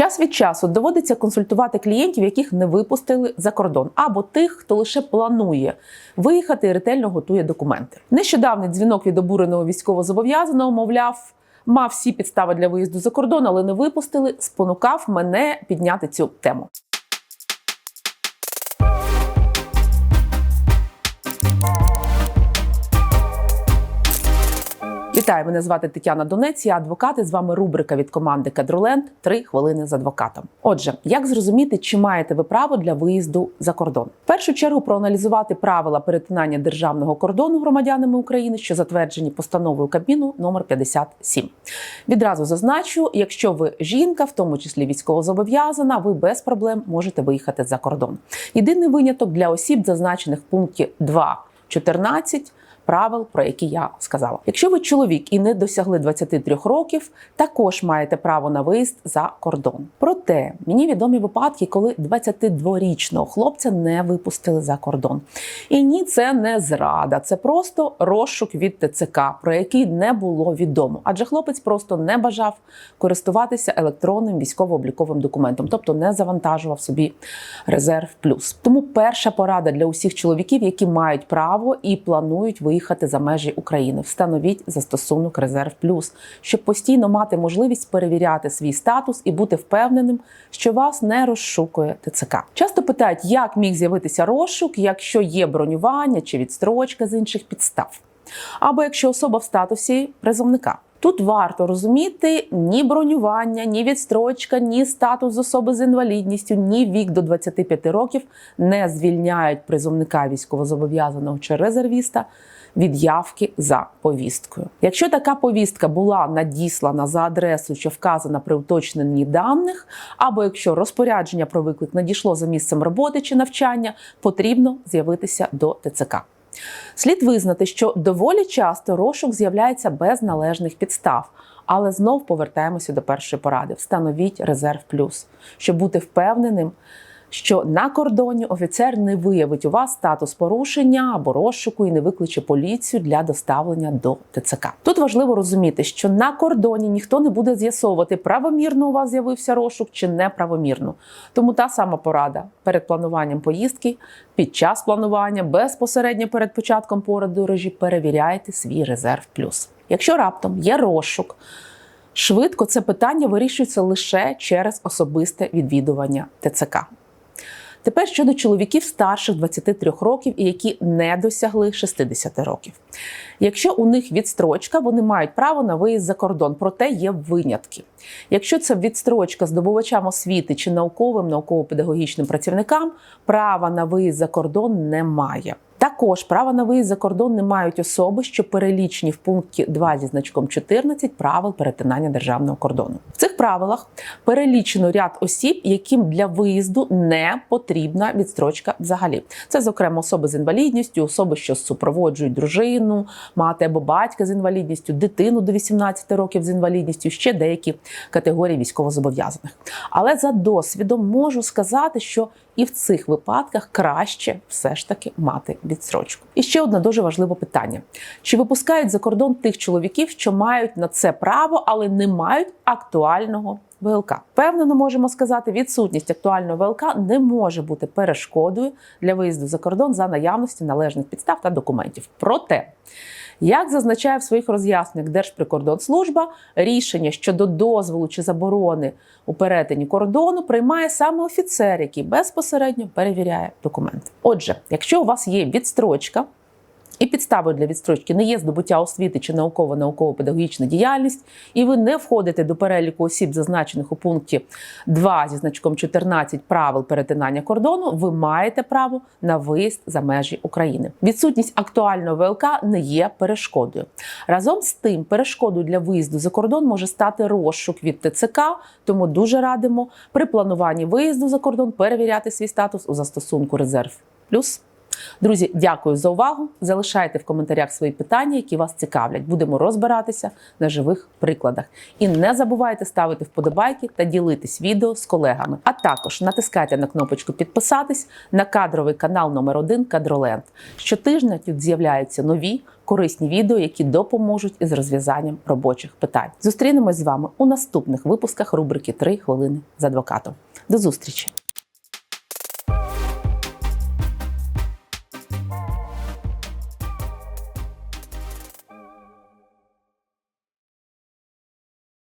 Час від часу доводиться консультувати клієнтів, яких не випустили за кордон, або тих, хто лише планує виїхати і ретельно готує документи. Нещодавний дзвінок від обуреного військовозобов'язаного, мовляв, мав всі підстави для виїзду за кордон, але не випустили. Спонукав мене підняти цю тему. Вітаю, мене звати Тетяна Донець, я адвокат і з вами рубрика від команди Кадроленд Три хвилини з адвокатом. Отже, як зрозуміти, чи маєте ви право для виїзду за кордон? В першу чергу проаналізувати правила перетинання державного кордону громадянами України, що затверджені постановою Кабміну номер 57. Відразу зазначу, якщо ви жінка, в тому числі військовозобов'язана, ви без проблем можете виїхати за кордон. Єдиний виняток для осіб, зазначених в пункті 2.14, правил, про які я сказала. Якщо ви чоловік і не досягли 23 років, також маєте право на виїзд за кордон. Проте мені відомі випадки, коли 22-річного хлопця не випустили за кордон. І ні, це не зрада, це просто розшук від ТЦК, про який не було відомо, адже хлопець просто не бажав користуватися електронним військово-обліковим документом, тобто не завантажував собі резерв плюс. Тому перша порада для усіх чоловіків, які мають право і планують виїхати за межі України. Встановіть застосунок Резерв Плюс, щоб постійно мати можливість перевіряти свій статус і бути впевненим, що вас не розшукує ТЦК. Часто питають, як міг з'явитися розшук, якщо є бронювання чи відстрочка з інших підстав, або якщо особа в статусі призовника. Тут варто розуміти ні бронювання, ні відстрочка, ні статус особи з інвалідністю, ні вік до 25 років не звільняють призовника військовозобов'язаного чи резервіста від явки за повісткою. Якщо така повістка була надіслана за адресою, що вказана при уточненні даних, або якщо розпорядження про виклик надійшло за місцем роботи чи навчання, потрібно з'явитися до ТЦК. Слід визнати, що доволі часто розшук з'являється без належних підстав. Але знов повертаємося до першої поради: встановіть резерв плюс, щоб бути впевненим, що на кордоні офіцер не виявить у вас статус порушення або розшуку і не викличе поліцію для доставлення до ТЦК. Тут важливо розуміти, що на кордоні ніхто не буде з'ясовувати, правомірно у вас з'явився розшук чи неправомірно. Тому та сама порада перед плануванням поїздки, під час планування, безпосередньо перед початком подорожі перевіряйте свій резерв плюс. Якщо раптом є розшук, швидко це питання вирішується лише через особисте відвідування ТЦК. Тепер щодо чоловіків старших 23 років і які не досягли 60 років. Якщо у них відстрочка, вони мають право на виїзд за кордон, проте є винятки. Якщо це відстрочка здобувачам освіти чи науковим науково-педагогічним працівникам, права на виїзд за кордон немає. Також права на виїзд за кордон не мають особи, що перелічені в пункті 2 зі значком 14 правил перетинання державного кордону. В цих правилах перелічено ряд осіб, яким для виїзду не потрібна відстрочка взагалі. Це, зокрема, особи з інвалідністю, особи, що супроводжують дружину, мати або батька з інвалідністю, дитину до 18 років з інвалідністю, ще деякі категорії військовозобов'язаних. Але за досвідом можу сказати, що і в цих випадках краще все ж таки мати відстрочку. І ще одне дуже важливе питання: чи випускають за кордон тих чоловіків, що мають на це право, але не мають актуального ВЛК? Впевнено, можемо сказати, відсутність актуального ВЛК не може бути перешкодою для виїзду за кордон за наявності належних підстав та документів. Проте як зазначає в своїх роз'ясненнях Держприкордонслужба, рішення щодо дозволу чи заборони у перетині кордону приймає саме офіцер, який безпосередньо перевіряє документи. Отже, якщо у вас є відстрочка, і підставою для відстрочки не є здобуття освіти чи науково-науково-педагогічна діяльність, і ви не входите до переліку осіб, зазначених у пункті 2 зі значком 14 правил перетинання кордону, ви маєте право на виїзд за межі України. Відсутність актуального ВЛК не є перешкодою. Разом з тим, перешкодою для виїзду за кордон може стати розшук від ТЦК, тому дуже радимо при плануванні виїзду за кордон перевіряти свій статус у застосунку резерв плюс. Друзі, дякую за увагу. Залишайте в коментарях свої питання, які вас цікавлять. Будемо розбиратися на живих прикладах. І не забувайте ставити вподобайки та ділитись відео з колегами. А також натискайте на кнопочку підписатись на кадровий канал номер 1 Кадроленд. Щотижня тут з'являються нові корисні відео, які допоможуть із розв'язанням робочих питань. Зустрінемось з вами у наступних випусках рубрики «3 хвилини з адвокатом. До зустрічі!